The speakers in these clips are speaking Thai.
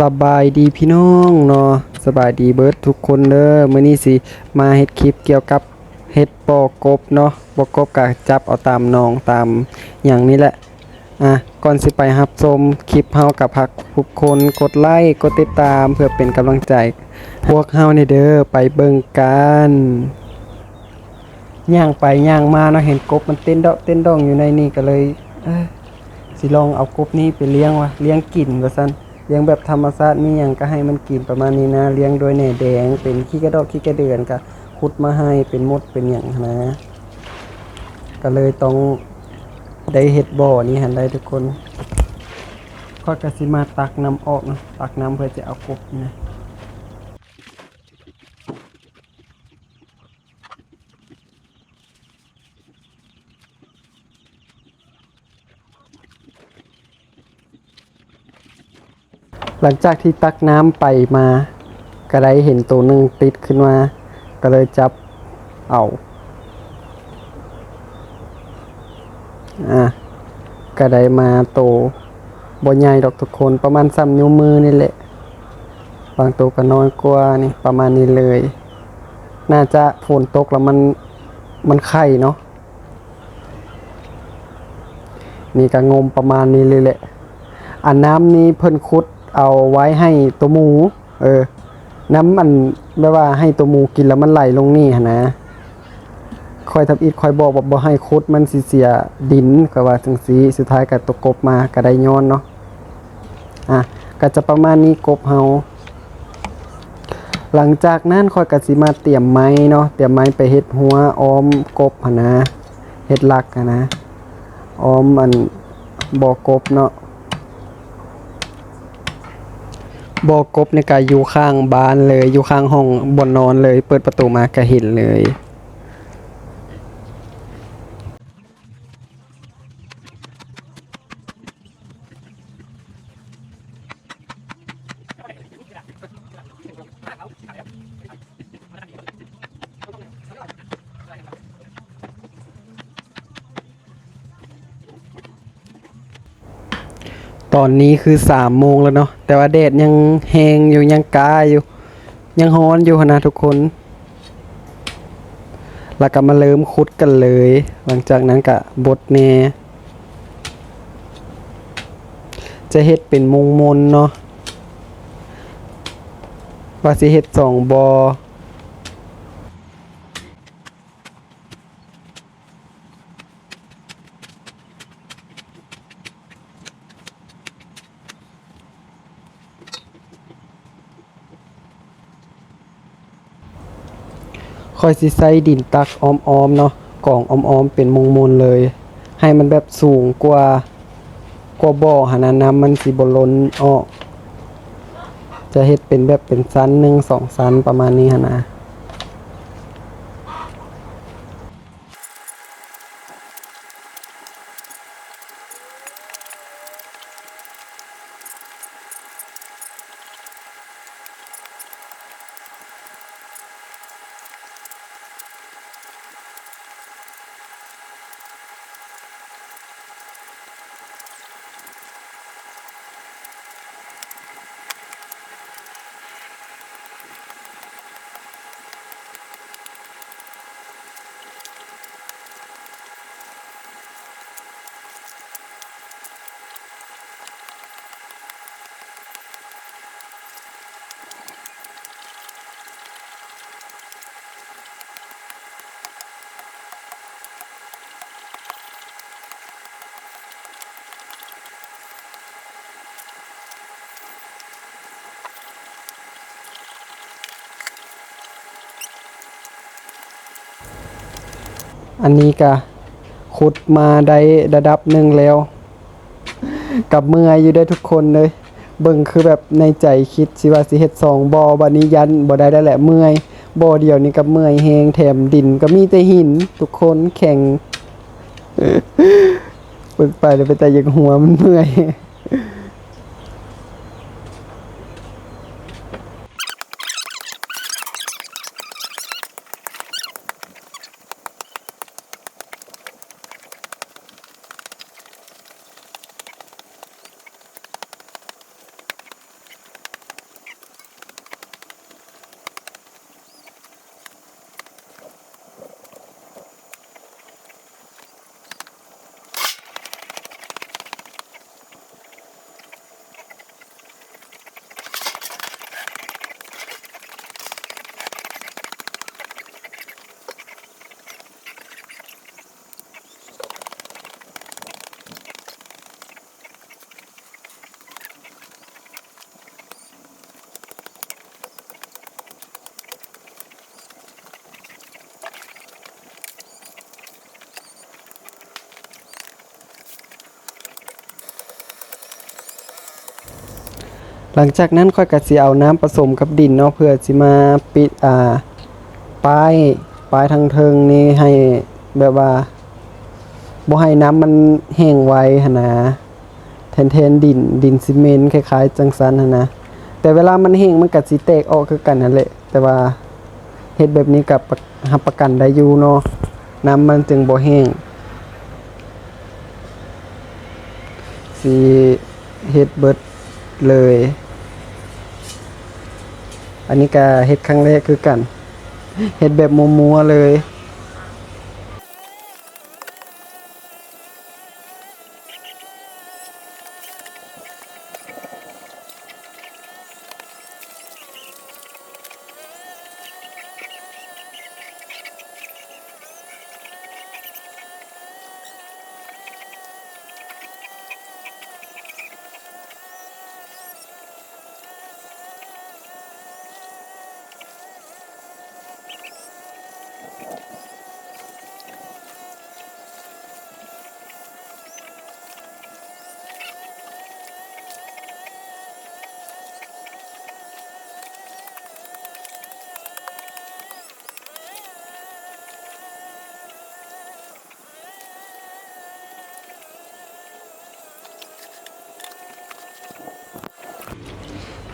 สบายดีพี่น้องเนาะสบายดีเบิร์ดทุกคนเด้อมื้อนี้สิมาเฮ็ดคลิปเกี่ยวกับเฮ็ดปอกบเนาะปอกบก็จับเอาตามนองตามอย่างนี้แหละอะก่อนสิไปรับชมคลิปเฮากับพักทุกคนกดไลค์กดติดตามเพื่อเป็นกำลังใจ พวกเฮานี่เด้อไปเบิ่งกันย่างไปย่างมาเนาะเห็นกบมันเต้นดาะเต้นดองอยู่ในนี่ก็เลยเอ้ยสิลองเอากบนี้ไปเลี้ยงวะเลี้ยงกินว่าซั่น เลี้ยงแบบธรรมชาติมีอยังก็ให้มันกินประมาณนี้นะ เลี้ยงโดยแหน่แดง เป็นขี้กระดอกขี้กระเดือนก็ขุดมาให้เป็นมดเป็นอย่างนะ ก็เลยต้องได้เห็ดบ่อนี้หันได้ทุกคนก็กสิมาตักน้ำออกนะตักน้ำเพื่อจะเอากบนี่นะ หลังจากที่ตักน้ำไปมา ก็ได้เห็นตัวหนึ่งติดขึ้นมา ก็เลยจับเอาอะก็ได้มาโตบ่ใหญ่ดอกทุกคนประมาณซ้ำนิ้วมือนี่แหละ บางตัวก็น้อยกว่านี่ประมาณนี้เลย น่าจะฝนตกแล้วมันมันไข่เนาะนี่ก็งมประมาณนี้เลยแหละอันน้ำนี้เพิ่นคุด เอาไว้ให้ตัวหมู เออ น้ำมันแบบว่าให้ตัวหมูกินแล้วมันไหลลงนี่นะ คอยทำอิดคอยบอกว่าบ่ให้คุดมันสิเสียดินก็ว่าจังสีสุดท้ายก็ตกกบมาก็ได้ย้อนเนาะ อะก็จะประมาณนี้กบเฮาหลังจากนั้นคอยกสิมาเตรียมไม้เนาะ เตรียมไม้ไปเฮ็ดหัวอ้อมกบนะ เฮ็ดหลักนะ อ้อมอันบอกบเนาะ บอกบเนี่ยอยู่ข้างบ้านเลย อยู่ข้างห้องบนนอนเลย เปิดประตูมาก็เห็นเลยตอนนี้คือสามโมงแล้วเนาะ แต่ว่าแดดยังแหงอยู่ยังกาอยู่ ยังฮ้อนอยู่นะทุกคน แล้วก็มาเริ่มคุดกันเลย หลังจากนั้นก็บดแน่จะเฮ็ดเป็นมุงมนเนาะว่าสิเฮ็ดสองบอ ค่อยสิใส่ดินตักอ้อมๆเนาะกล่องอ้อมๆเป็นมงมลเลย ให้มันแบบสูงกว่ากว่าบ่อหานะน้ำมันสิบล้นออก จะเฮ็ดเป็นแบบเป็นชั้นหนึ่งสองชั้นประมาณนี้ฮะนะ อันนี้ก็ขุดมาได้ระดับหนึ่งแล้ว กับเมื่อยอยู่ได้ทุกคนเลยเบิ่งคือแบบในใจคิดสิว่าสิเฮ็ดสองบอบัดนี้ยันบ่ได้ได้แหละเมื่อยบอเดียวนี่ก็เมื่อยแฮงแถมดินก็มีแต่หิน ทุกคนแข็งเบิ่งไปแล้วไปแต่ยังหัวมันเมื่อย หลังจากนั้นค่อยก็สิเอาน้ำผสมกับดินเนาะเพื่อสิมาปิดอ่าป้ายป้ายทางเทิงนี้ให้แบบว่าบ่ให้น้ำมันแห้งไวหั่นนะแทนดินดินซีเมนต์คล้ายๆ จังซันหนะแต่เวลามันแห้งมันก็สิแตกออกคือกันนั่นแหละแต่ว่าเฮ็ดแบบนี้กับรับประกันได้อยู่เนาะน้ำมันจึงบ่แห้งสิเฮ็ดเบิดเลย อันนี้ก็เฮ็ดครั้งแรกคือกันเฮ็ดแบบมัวๆเลย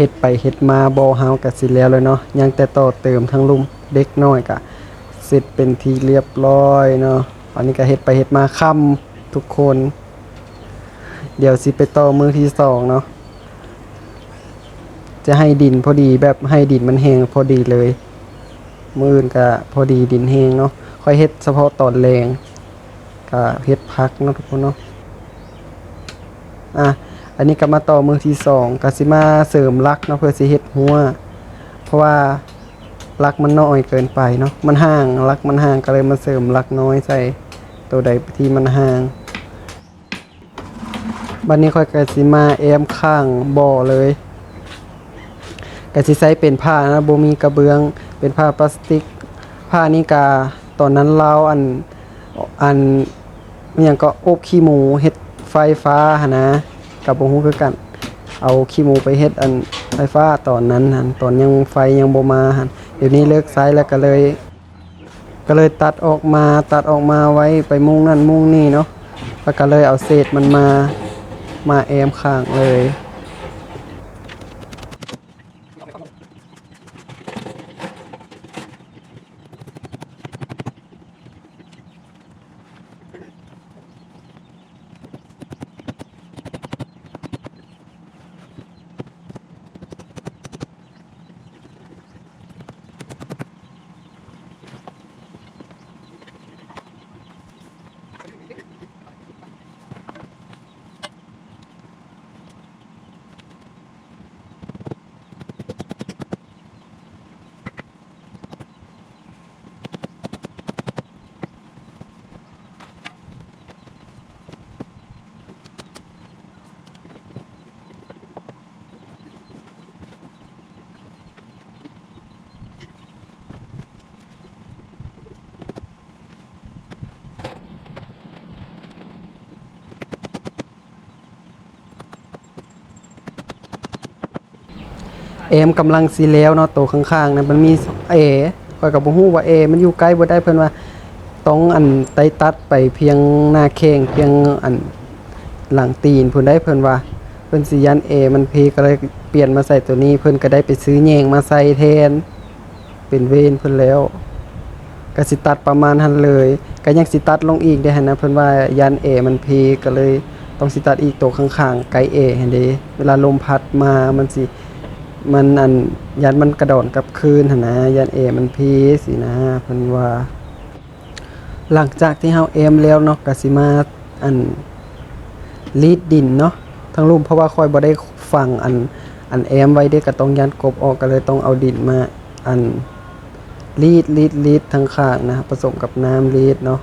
เฮ็ดไปเฮ็ดมาบ่เฮาก็สิแล้วเลยเนาะยังแต่ต่อเติมทั้งลุมเด็กน้อยก็เสร็จเป็นทีเรียบร้อยเนาะอันนี้ก็เฮ็ดไปเฮ็ดมาค่ำทุกคน เดี๋ยวสิไปต่อมือที่สองเนาะจะให้ดินพอดีแบบให้ดินมันแห้งพอดีเลย มืออื่นก็พอดีดินแห้งเนาะค่อยเฮ็ดเฉพาะตอนแรงก็เฮ็ดพักเนาะทุกคนเนาะอะ อันนี้ก็มาต่อมือที่สองก็สิมาเสริมลักเนาะเพื่อสิเฮ็ดหัว เพราะว่าลักมันน้อยเกินไปเนาะมันห่างลักมันห่างก็เลยมาเสริมลักน้อยใส่ตัวใดที่มันห่างบัดนี้ค่อยกสิมาแอมข้างบ่อเลยกสิใช้เป็นผ้านะบ่มีกระเบื้องเป็นผ้าพลาสติก ผ้านี่กาตอนนั้นเราอันอันอย่างก็อบขี้หมูเฮ็ดไฟฟ้าหนะ กับบ่ฮู้คือกัน เอาขี้มูไปเฮ็ดอันไฟฟ้าตอนนั้นหั่นตอนยังไฟยังบ่มาหั่นเดี๋ยวนี้เลิกใช้แล้วก็เลย ก็เลยตัดออกมาตัดออกมาไว้ไปมุ่งนั่นมุ่งนี่เนาะแล้วก็เลยเอาเศษมันมามาแอมข้างเลย เอมกำลังสีแล้วเนาะตัวข้างๆนะมันมีเอคอยกับบ่ฮู้ว่าเอ มันอยู่ใกล้บ่ได้เพิ่นว่าต้องอันไตตัดไปเพียงหน้าแข้งเพียงอันหลังตีนเพิ่นได้เพิ่นว่าเพิ่นสิยันเอ มันพีก็เลยเปลี่ยนมาใส่ตัวนี้เพิ่นก็ได้ไปซื้อแยงมาใส่แทน เป็นเวรเพิ่นแล้วก็สิตัดประมาณหันเลยก็ยังสิตัดลงอีกได้หั่นนะเพิ่นว่ายันเอ มันพีก็เลยต้องสิตัดอีกตัวข้างๆไกลเอหันเด้เวลาลมพัดมามันสิ มันอันยันมันกระโดดกลับคืนนะยันเอมันพีสินะเพิ่นว่า หลังจากที่เฮาเอมแล้วเนาะก็สิมาอันลีดดินเนาะทั้งรูปเพราะว่าคอยบ่ได้ฟังอันอันเอมไว้เด้ก็ต้องยันกบออกก็เลยต้องเอาดินมาอันลีดลีดลีดทั้งข้างนะผสมกับน้ำลีดเนาะ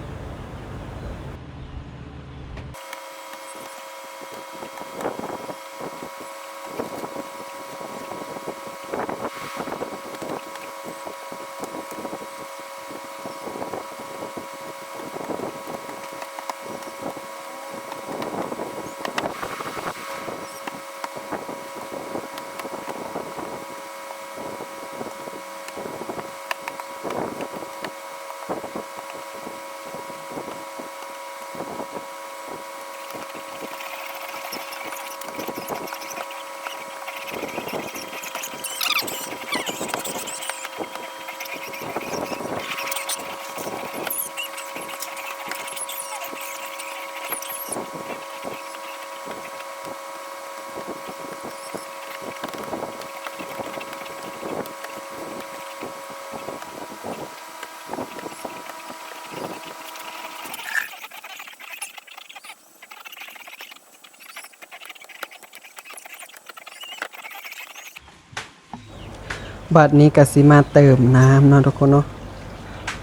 บัดนี้กสิมาเติมน้ำเนาะทุกคนเนาะ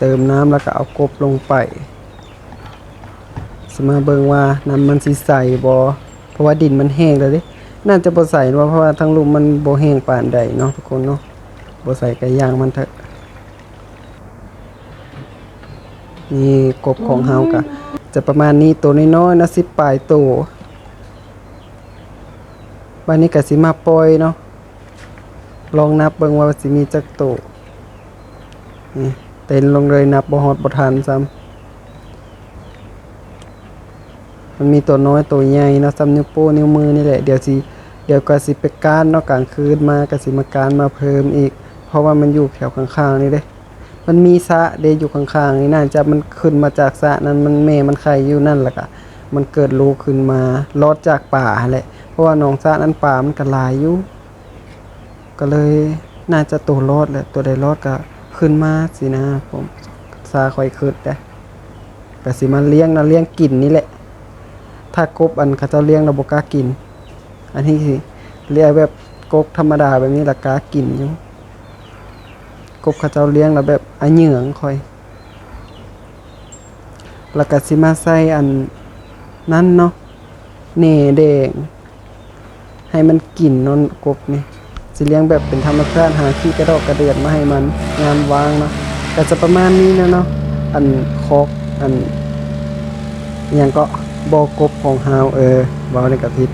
เติมน้ำแล้วก็เอากบลงไปสมาเบิงว่าน้ำมันสิใสบ่เพราะว่าดินมันแห้งแล้วดิน่าจะบ่ใสเนาเพราะว่าทั้งลุมมันบ่แห้งปานใดเนาะทุกคนเนาะบ่ใสก็ย่างมันเถอะนี่กบของเฮาก็จะประมาณนี้ตัวน้อยๆนะ10ปลายตัวบัดนี้ก็สิมาปล่อยเนาะ ลองนับเบิ่งว่าสิมีจักโตนี่เต้นลงเลยนับบ่ฮอดบ่ทันซ้ำมันมีตัวน้อยตัวใหญ่เนาะซ้ำนิ้วโป้นิ้วมือนี่แหละเดี๋ยวสิเดี๋ยวก็สิไปก้านเนาะกลางคืนมาก็สิมากานมาเพิ่มอีก เพราะว่ามันอยู่แถวข้างๆนี่เด้ มันมีสะเดอยู่ข้างๆนี่น่าจะมันขึ้นมาจากสะนั้นมันแม่มันไข่อยู่นั่นแหละก็มันเกิดรูขึ้นมาลอดจากป่าแหละเพราะว่าหนองสะนั้นป่ามันก็หลายอยู่ ก็เลยน่าจะตัวรอดแหละตัวใดรอดก็ขึ้นมาสินะผมซาคอยคืดได้แต่สิมาเลี้ยงนะเลี้ยงกินนี่แหละ ถ้ากบอันเขาเจ้าเลี้ยงราบกากิน อันนี้สิเลี้ยงแบบกบธรรมดาแบบนี้ละกากินอยู่กบเขาเจ้าเลี้ยงแล้วแบบอันเหยืองคอยแล้วก็สิมาใส่อันนั้นเนาะเน่แดงให้มันกินนอนกบนี่ สิเลี้ยงแบบเป็นธรรมชาติหาขี้กระดอกกระเดือนมาให้มันงามวางเนาะก็จะประมาณนี้นะเนาะอันคอกอันอยังก็บอกบของเฮาเออเว้าในกระทิด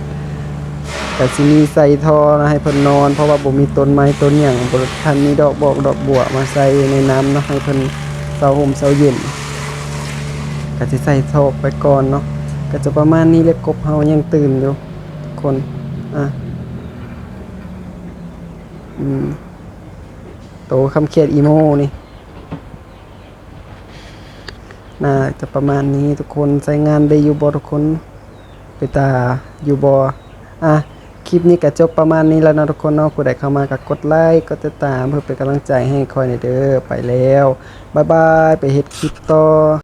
แต่สิมีใส่ทอนะให้เพิ่นนอน เพราะว่าบ่มีต้นไม้ต้นหยังบ่ทันมีดอกบอกดอกบัวมาใส่ในน้ำเนาะให้เพิ่นเซาห่มเซาเย็นก็สิใส่โซกไปก่อนเนาะก็จะประมาณนี้เลยกบเฮายังตื่นอยู่คนอะ โตคำเขียดอีโมนี่น่าจะประมาณนี้ทุกคนใช้งานได้อยู่บอทุกคนไปตาอยู่บออะคลิปนี้ก็จบประมาณนี้แล้วนะทุกคนเนาะผู้ใดเข้ามาก็กดไลค์กดติดตามเพื่อเป็นกำลังใจให้คอยในเด้อไปแล้วบายบายไปเฮ็ดคลิปต่อ